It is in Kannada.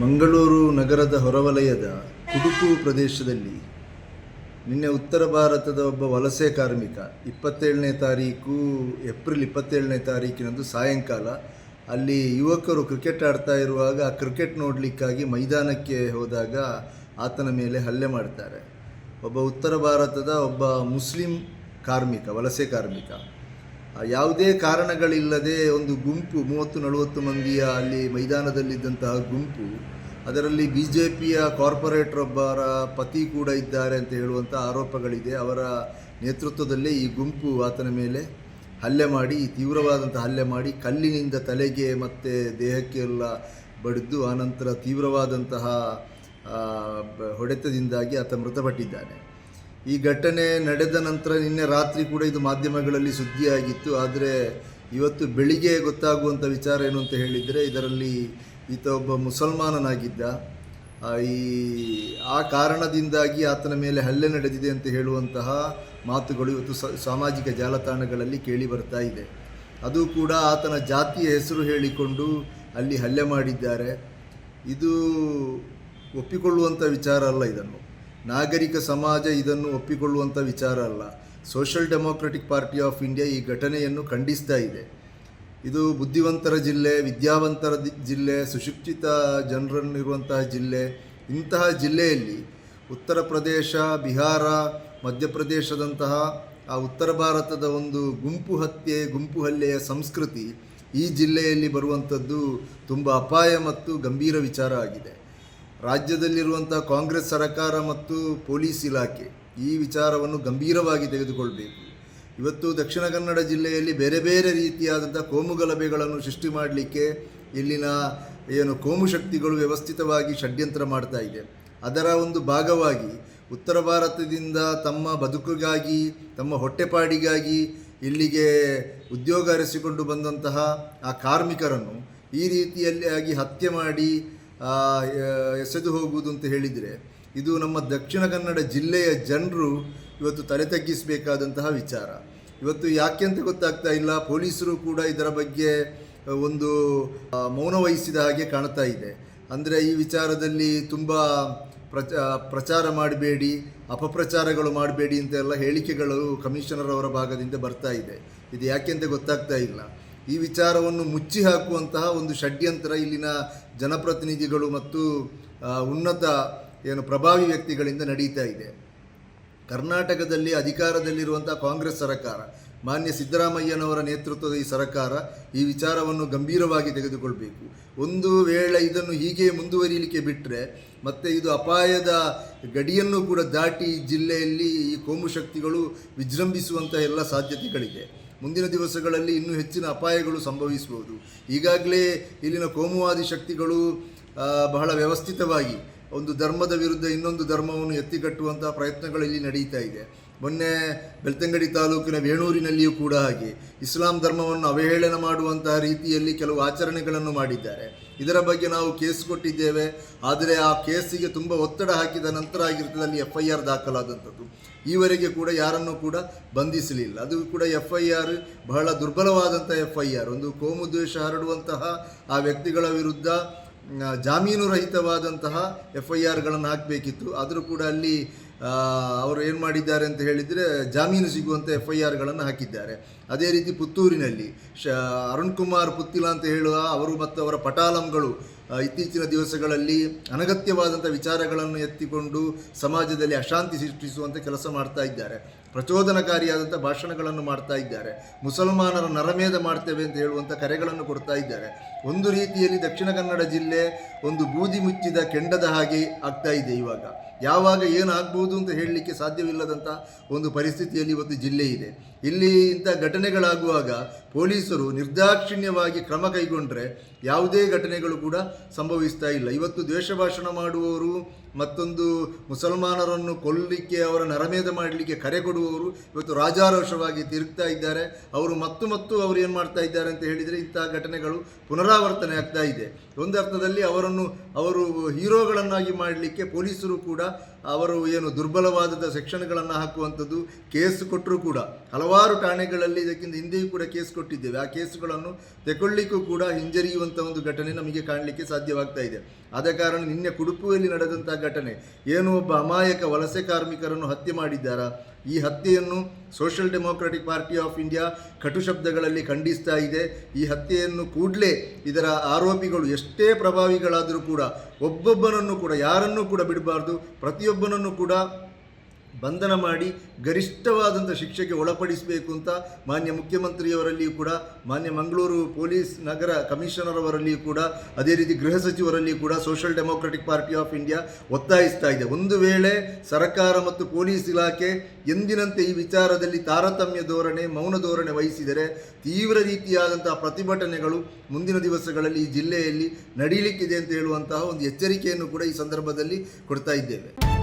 ಮಂಗಳೂರು ನಗರದ ಹೊರವಲಯದ ಕುಡುಕು ಪ್ರದೇಶದಲ್ಲಿ ನಿನ್ನೆ ಉತ್ತರ ಭಾರತದ ಒಬ್ಬ ವಲಸೆ ಕಾರ್ಮಿಕ ಇಪ್ಪತ್ತೇಳನೇ ತಾರೀಕು, ಏಪ್ರಿಲ್ ಇಪ್ಪತ್ತೇಳನೇ ತಾರೀಕಿನಂದು ಸಾಯಂಕಾಲ ಅಲ್ಲಿ ಯುವಕರು ಕ್ರಿಕೆಟ್ ಆಡ್ತಾ ಇರುವಾಗ ಆ ಕ್ರಿಕೆಟ್ ನೋಡಲಿಕ್ಕಾಗಿ ಮೈದಾನಕ್ಕೆ ಹೋದಾಗ ಆತನ ಮೇಲೆ ಹಲ್ಲೆ ಮಾಡ್ತಾರೆ. ಒಬ್ಬ ಉತ್ತರ ಭಾರತದ ಒಬ್ಬ ಮುಸ್ಲಿಂ ಕಾರ್ಮಿಕ, ವಲಸೆ ಕಾರ್ಮಿಕ. ಯಾವುದೇ ಕಾರಣಗಳಿಲ್ಲದೆ ಒಂದು ಗುಂಪು, ಮೂವತ್ತು ನಲವತ್ತು ಮಂದಿಯ ಅಲ್ಲಿ ಮೈದಾನದಲ್ಲಿದ್ದಂತಹ ಗುಂಪು, ಅದರಲ್ಲಿ ಬಿ ಜೆ ಪಿಯ ಕಾರ್ಪೊರೇಟರ್ ಒಬ್ಬರ ಪತಿ ಕೂಡ ಇದ್ದಾರೆ ಅಂತ ಹೇಳುವಂಥ ಆರೋಪಗಳಿದೆ. ಅವರ ನೇತೃತ್ವದಲ್ಲೇ ಈ ಗುಂಪು ಆತನ ಮೇಲೆ ಹಲ್ಲೆ ಮಾಡಿ ತೀವ್ರವಾದಂಥ ಹಲ್ಲೆ ಮಾಡಿ, ಕಲ್ಲಿನಿಂದ ತಲೆಗೆ ಮತ್ತು ದೇಹಕ್ಕೆ ಎಲ್ಲ ಬಡಿದು ಆನಂತರ ತೀವ್ರವಾದಂತಹ ಹೊಡೆತದಿಂದಾಗಿ ಆತ ಮೃತಪಟ್ಟಿದ್ದಾನೆ. ಈ ಘಟನೆ ನಡೆದ ನಂತರ ನಿನ್ನೆ ರಾತ್ರಿ ಕೂಡ ಇದು ಮಾಧ್ಯಮಗಳಲ್ಲಿ ಸುದ್ದಿಯಾಗಿತ್ತು. ಆದರೆ ಇವತ್ತು ಬೆಳಿಗ್ಗೆ ಗೊತ್ತಾಗುವಂಥ ವಿಚಾರ ಏನು ಅಂತ ಹೇಳಿದರೆ ಇದರಲ್ಲಿ ಈತ ಒಬ್ಬ ಮುಸಲ್ಮಾನನಾಗಿದ್ದ. ಈ, ಆ ಕಾರಣದಿಂದಾಗಿ ಆತನ ಮೇಲೆ ಹಲ್ಲೆ ನಡೆದಿದೆ ಅಂತ ಹೇಳುವಂತಹ ಮಾತುಗಳು ಇವತ್ತು ಸಾಮಾಜಿಕ ಜಾಲತಾಣಗಳಲ್ಲಿ ಕೇಳಿ ಬರ್ತಾ ಇದೆ. ಅದು ಕೂಡ ಆತನ ಜಾತಿಯ ಹೆಸರು ಹೇಳಿಕೊಂಡು ಅಲ್ಲಿ ಹಲ್ಲೆ ಮಾಡಿದ್ದಾರೆ. ಇದು ಒಪ್ಪಿಕೊಳ್ಳುವಂಥ ವಿಚಾರ ಅಲ್ಲ ಇದನ್ನು. ನಾಗರಿಕ ಸಮಾಜ ಇದನ್ನು ಒಪ್ಪಿಕೊಳ್ಳುವಂಥ ವಿಚಾರ ಅಲ್ಲ. Social democratic party of India ಈ ಘಟನೆಯನ್ನು ಖಂಡಿಸ್ತಾ ಇದೆ. ಇದು ಬುದ್ಧಿವಂತರ ಜಿಲ್ಲೆ, ವಿದ್ಯಾವಂತರ ಜಿಲ್ಲೆ, ಸುಶಿಕ್ಷಿತ ಜನರನ್ನಿರುವಂತಹ ಜಿಲ್ಲೆ. ಇಂತಹ ಜಿಲ್ಲೆಯಲ್ಲಿ ಉತ್ತರ ಪ್ರದೇಶ, ಬಿಹಾರ, ಮಧ್ಯಪ್ರದೇಶದಂತಹ ಆ ಉತ್ತರ ಭಾರತದ ಒಂದು ಗುಂಪು ಹತ್ಯೆ, ಗುಂಪು ಹಲ್ಲೆಯ ಸಂಸ್ಕೃತಿ ಈ ಜಿಲ್ಲೆಯಲ್ಲಿ ಬರುವಂಥದ್ದು ತುಂಬ ಅಪಾಯ ಮತ್ತು ಗಂಭೀರ ವಿಚಾರ ಆಗಿದೆ. ರಾಜ್ಯದಲ್ಲಿರುವಂಥ ಕಾಂಗ್ರೆಸ್ ಸರ್ಕಾರ ಮತ್ತು ಪೊಲೀಸ್ ಇಲಾಖೆ ಈ ವಿಚಾರವನ್ನು ಗಂಭೀರವಾಗಿ ತೆಗೆದುಕೊಳ್ಬೇಕು. ಇವತ್ತು ದಕ್ಷಿಣ ಕನ್ನಡ ಜಿಲ್ಲೆಯಲ್ಲಿ ಬೇರೆ ಬೇರೆ ರೀತಿಯಾದಂಥ ಕೋಮು ಗಲಭೆಗಳನ್ನು ಸೃಷ್ಟಿ ಮಾಡಲಿಕ್ಕೆ ಇಲ್ಲಿನ ಏನು ಕೋಮು ಶಕ್ತಿಗಳು ವ್ಯವಸ್ಥಿತವಾಗಿ ಷಡ್ಯಂತ್ರ ಮಾಡ್ತಾ ಇದೆ. ಅದರ ಒಂದು ಭಾಗವಾಗಿ ಉತ್ತರ ಭಾರತದಿಂದ ತಮ್ಮ ಬದುಕಿಗಾಗಿ, ತಮ್ಮ ಹೊಟ್ಟೆಪಾಡಿಗಾಗಿ ಇಲ್ಲಿಗೆ ಉದ್ಯೋಗ ಅರಸಿಕೊಂಡು ಬಂದಂತಹ ಆ ಕಾರ್ಮಿಕರನ್ನು ಈ ರೀತಿಯಲ್ಲಿ ಆಗಿ ಹತ್ಯೆ ಮಾಡಿ ಎಸೆದು ಹೋಗುವುದು ಅಂತ ಹೇಳಿದರೆ ಇದು ನಮ್ಮ ದಕ್ಷಿಣ ಕನ್ನಡ ಜಿಲ್ಲೆಯ ಜನರು ಇವತ್ತು ತಲೆ ತಗ್ಗಿಸಬೇಕಾದಂತಹ ವಿಚಾರ. ಇವತ್ತು ಯಾಕೆ ಅಂತ ಗೊತ್ತಾಗ್ತಾ ಇಲ್ಲ. ಪೊಲೀಸರು ಕೂಡ ಇದರ ಬಗ್ಗೆ ಒಂದು ಮೌನ ವಹಿಸಿದ ಹಾಗೆ ಕಾಣ್ತಾ ಇದೆ. ಅಂದರೆ ಈ ವಿಚಾರದಲ್ಲಿ ತುಂಬ ಪ್ರಚ, ಪ್ರಚಾರ ಮಾಡಬೇಡಿ, ಅಪಪ್ರಚಾರಗಳು ಮಾಡಬೇಡಿ ಅಂತೆಲ್ಲ ಹೇಳಿಕೆಗಳು ಕಮಿಷನರ್ ಅವರ ಭಾಗದಿಂದ ಬರ್ತಾ ಇದೆ. ಇದು ಯಾಕೆ ಅಂತ ಗೊತ್ತಾಗ್ತಾ ಇಲ್ಲ. ಈ ವಿಚಾರವನ್ನು ಮುಚ್ಚಿ ಹಾಕುವಂತಹ ಒಂದು ಷಡ್ಯಂತ್ರ ಇಲ್ಲಿನ ಜನಪ್ರತಿನಿಧಿಗಳು ಮತ್ತು ಉನ್ನತ, ಏನು, ಪ್ರಭಾವಿ ವ್ಯಕ್ತಿಗಳಿಂದ ನಡೀತಾ ಇದೆ. ಕರ್ನಾಟಕದಲ್ಲಿ ಅಧಿಕಾರದಲ್ಲಿರುವಂಥ ಕಾಂಗ್ರೆಸ್ ಸರ್ಕಾರ ಮಾನ್ಯ ಸಿದ್ದರಾಮಯ್ಯನವರ ನೇತೃತ್ವದ ಈ ಸರ್ಕಾರ ಈ ವಿಚಾರವನ್ನು ಗಂಭೀರವಾಗಿ ತೆಗೆದುಕೊಳ್ಬೇಕು. ಒಂದು ವೇಳೆ ಇದನ್ನು ಹೀಗೆ ಮುಂದುವರಿಯಲಿಕ್ಕೆ ಬಿಟ್ಟರೆ ಮತ್ತೆ ಇದು ಅಪಾಯದ ಗಡಿಯನ್ನು ಕೂಡ ದಾಟಿ ಜಿಲ್ಲೆಯಲ್ಲಿ ಈ ಕೋಮು ಶಕ್ತಿಗಳು ವಿಜೃಂಭಿಸುವಂಥ ಎಲ್ಲ ಸಾಧ್ಯತೆಗಳಿದೆ. ಮುಂದಿನ ದಿವಸಗಳಲ್ಲಿ ಇನ್ನೂ ಹೆಚ್ಚಿನ ಅಪಾಯಗಳು ಸಂಭವಿಸಬಹುದು. ಈಗಾಗಲೇ ಇಲ್ಲಿನ ಕೋಮುವಾದಿ ಶಕ್ತಿಗಳು ಬಹಳ ವ್ಯವಸ್ಥಿತವಾಗಿ ಒಂದು ಧರ್ಮದ ವಿರುದ್ಧ ಇನ್ನೊಂದು ಧರ್ಮವನ್ನು ಎತ್ತಿಕಟ್ಟುವಂತಹ ಪ್ರಯತ್ನಗಳು ಇಲ್ಲಿ ನಡೀತಾ ಇದೆ. ಮೊನ್ನೆ ಬೆಳ್ತಂಗಡಿ ತಾಲೂಕಿನ ವೇಣೂರಿನಲ್ಲಿಯೂ ಕೂಡ ಹಾಗೆ. ಇಸ್ಲಾಂ ಧರ್ಮವನ್ನು ಅವಹೇಳನ ಮಾಡುವಂತಹ ರೀತಿಯಲ್ಲಿ ಕೆಲವು ಆಚರಣೆಗಳನ್ನು ಮಾಡಿದ್ದಾರೆ. ಇದರ ಬಗ್ಗೆ ನಾವು ಕೇಸ್ ಕೊಟ್ಟಿದ್ದೇವೆ. ಆದರೆ ಆ ಕೇಸಿಗೆ ತುಂಬ ಒತ್ತಡ ಹಾಕಿದ ನಂತರ ಆಗಿರ್ತದೆ, ಅಲ್ಲಿ ಎಫ್ ಐ ಆರ್ ದಾಖಲಾದಂಥದ್ದು. ಈವರೆಗೆ ಕೂಡ ಯಾರನ್ನು ಕೂಡ ಬಂಧಿಸಲಿಲ್ಲ. ಅದು ಕೂಡ ಎಫ್ ಐ ಆರ್ ಬಹಳ ದುರ್ಬಲವಾದಂಥ ಎಫ್ ಐ ಆರ್ ಒಂದು ಕೋಮು ದ್ವೇಷ ಹರಡುವಂತಹ ಆ ವ್ಯಕ್ತಿಗಳ ವಿರುದ್ಧ ಜಾಮೀನು ರಹಿತವಾದಂತಹ ಎಫ್ ಐ ಆರ್ಗಳನ್ನು ಹಾಕಬೇಕಿತ್ತು. ಆದರೂ ಕೂಡ ಅಲ್ಲಿ ಅವರು ಏನು ಮಾಡಿದ್ದಾರೆ ಅಂತ ಹೇಳಿದರೆ ಜಾಮೀನು ಸಿಗುವಂಥ ಎಫ್ ಐ ಆರ್ಗಳನ್ನು ಹಾಕಿದ್ದಾರೆ. ಅದೇ ರೀತಿ ಪುತ್ತೂರಿನಲ್ಲಿ, ಶ, ಅರುಣ್ ಕುಮಾರ್ ಪುತ್ತಿಲ ಅಂತ ಹೇಳುವ ಅವರು ಮತ್ತು ಅವರ ಪಟಾಲಂಗಳು ಇತ್ತೀಚಿನ ದಿವಸಗಳಲ್ಲಿ ಅನಗತ್ಯವಾದಂಥ ವಿಚಾರಗಳನ್ನು ಎತ್ತಿಕೊಂಡು ಸಮಾಜದಲ್ಲಿ ಅಶಾಂತಿ ಸೃಷ್ಟಿಸುವಂಥ ಕೆಲಸ ಮಾಡ್ತಾ ಇದ್ದಾರೆ. ಪ್ರಚೋದನಕಾರಿಯಾದಂಥ ಭಾಷಣಗಳನ್ನು ಮಾಡ್ತಾ ಇದ್ದಾರೆ. ಮುಸಲ್ಮಾನರ ನರಮೇಧ ಮಾಡ್ತೇವೆ ಅಂತ ಹೇಳುವಂಥ ಕರೆಗಳನ್ನು ಕೊಡ್ತಾ ಇದ್ದಾರೆ. ಒಂದು ರೀತಿಯಲ್ಲಿ ದಕ್ಷಿಣ ಕನ್ನಡ ಜಿಲ್ಲೆ ಒಂದು ಬೂದಿ ಮುಚ್ಚಿದ ಕೆಂಡದ ಹಾಗೆ ಆಗ್ತಾ ಇದೆ ಇವಾಗ. ಯಾವಾಗ ಏನಾಗ್ಬೋದು ಅಂತ ಹೇಳಲಿಕ್ಕೆ ಸಾಧ್ಯವಿಲ್ಲದಂಥ ಒಂದು ಪರಿಸ್ಥಿತಿಯಲ್ಲಿ ಇವತ್ತು ಜಿಲ್ಲೆ ಇದೆ. ಇಲ್ಲಿ ಇಂಥ ಘಟನೆಗಳಾಗುವಾಗ ಪೊಲೀಸರು ನಿರ್ದಾಕ್ಷಿಣ್ಯವಾಗಿ ಕ್ರಮ ಕೈಗೊಂಡ್ರೆ ಯಾವುದೇ ಘಟನೆಗಳು ಕೂಡ ಸಂಭವಿಸ್ತಾ ಇಲ್ಲ. ಇವತ್ತು ದ್ವೇಷ ಭಾಷಣ ಮಾಡುವವರು ಮತ್ತೊಂದು ಮುಸಲ್ಮಾನರನ್ನು ಕೊಲ್ಲಲಿಕ್ಕೆ ಅವರ ನರಮೇಧ ಮಾಡಲಿಕ್ಕೆ ಕರೆ ಕೊಡುವವರು ಇವತ್ತು ರಾಜಾರೋಷವಾಗಿ ತಿರುಗ್ತಾ ಇದ್ದಾರೆ. ಅವರು ಮತ್ತು ಮತ್ತು ಅವರು ಏನು ಮಾಡ್ತಾ ಇದ್ದಾರೆ ಅಂತ ಹೇಳಿದರೆ ಇಂತಹ ಘಟನೆಗಳು ಪುನರಾವರ್ತನೆ ಆಗ್ತಾ ಇದೆ. ಒಂದು ಅರ್ಥದಲ್ಲಿ ಅವರನ್ನು, ಅವರು ಹೀರೋಗಳನ್ನಾಗಿ ಮಾಡಲಿಕ್ಕೆ ಪೊಲೀಸರು ಕೂಡ ಅವರು ಏನು ದುರ್ಬಲವಾದ ಸೆಕ್ಷನ್ಗಳನ್ನು ಹಾಕುವಂಥದ್ದು ಕೇಸ್ ಕೊಟ್ಟರೂ ಕೂಡ. ಹಲವಾರು ಠಾಣೆಗಳಲ್ಲಿ ಇದಕ್ಕಿಂತ ಹಿಂದೆಯೂ ಕೂಡ ಕೇಸ್ ಕೊಟ್ಟಿದ್ದೇವೆ. ಆ ಕೇಸುಗಳನ್ನು ತೆಗೊಳ್ಳಿಕ್ಕೂ ಕೂಡ ಹಿಂಜರಿಯುವಂಥ ಒಂದು ಘಟನೆ ನಮಗೆ ಕಾಣಲಿಕ್ಕೆ ಸಾಧ್ಯವಾಗ್ತಾ ಇದೆ. ಆದ ಕಾರಣ ನಿನ್ನೆ ಕುಡುಪುವಲ್ಲಿ ನಡೆದಂಥ ಘಟನೆ. ಏನು ಒಬ್ಬ ಅಮಾಯಕ ವಲಸೆ ಕಾರ್ಮಿಕರನ್ನು ಹತ್ಯೆ ಮಾಡಿದ್ದಾರಾ? ಈ ಹತ್ಯೆಯನ್ನು social democratic party of India ಕಟು ಶಬ್ದಗಳಲ್ಲಿ ಖಂಡಿಸ್ತಾ ಇದೆ. ಈ ಹತ್ಯೆಯನ್ನು ಕೂಡಲೇ ಇದರ ಆರೋಪಿಗಳು ಎಷ್ಟೇ ಪ್ರಭಾವಿಗಳಾದರೂ ಕೂಡ ಒಬ್ಬೊಬ್ಬನನ್ನು ಕೂಡ ಯಾರನ್ನೂ ಕೂಡ ಬಿಡಬಾರ್ದು. ಪ್ರತಿಯೊಬ್ಬನನ್ನು ಕೂಡ ಬಂಧನ ಮಾಡಿ ಗರಿಷ್ಠವಾದಂಥ ಶಿಕ್ಷೆಗೆ ಒಳಪಡಿಸಬೇಕು ಅಂತ ಮಾನ್ಯ ಮುಖ್ಯಮಂತ್ರಿಯವರಲ್ಲಿಯೂ ಕೂಡ, ಮಾನ್ಯ ಮಂಗಳೂರು ಪೊಲೀಸ್ ನಗರ ಕಮಿಷನರ್ ಅವರಲ್ಲಿಯೂ ಕೂಡ, ಅದೇ ರೀತಿ ಗೃಹ ಸಚಿವರಲ್ಲಿಯೂ ಕೂಡ social democratic party of India ಒತ್ತಾಯಿಸ್ತಾ ಇದೆ. ಒಂದು ವೇಳೆ ಸರ್ಕಾರ ಮತ್ತು ಪೊಲೀಸ್ ಇಲಾಖೆ ಎಂದಿನಂತೆ ಈ ವಿಚಾರದಲ್ಲಿ ತಾರತಮ್ಯ ಧೋರಣೆ, ಮೌನ ಧೋರಣೆ ವಹಿಸಿದರೆ ತೀವ್ರ ರೀತಿಯಾದಂತಹ ಪ್ರತಿಭಟನೆಗಳು ಮುಂದಿನ ದಿವಸಗಳಲ್ಲಿ ಈ ಜಿಲ್ಲೆಯಲ್ಲಿ ನಡೀಲಿಕ್ಕಿದೆ ಅಂತ ಹೇಳುವಂತಹ ಒಂದು ಎಚ್ಚರಿಕೆಯನ್ನು ಕೂಡ ಈ ಸಂದರ್ಭದಲ್ಲಿ ಕೊಡ್ತಾ ಇದ್ದೇವೆ.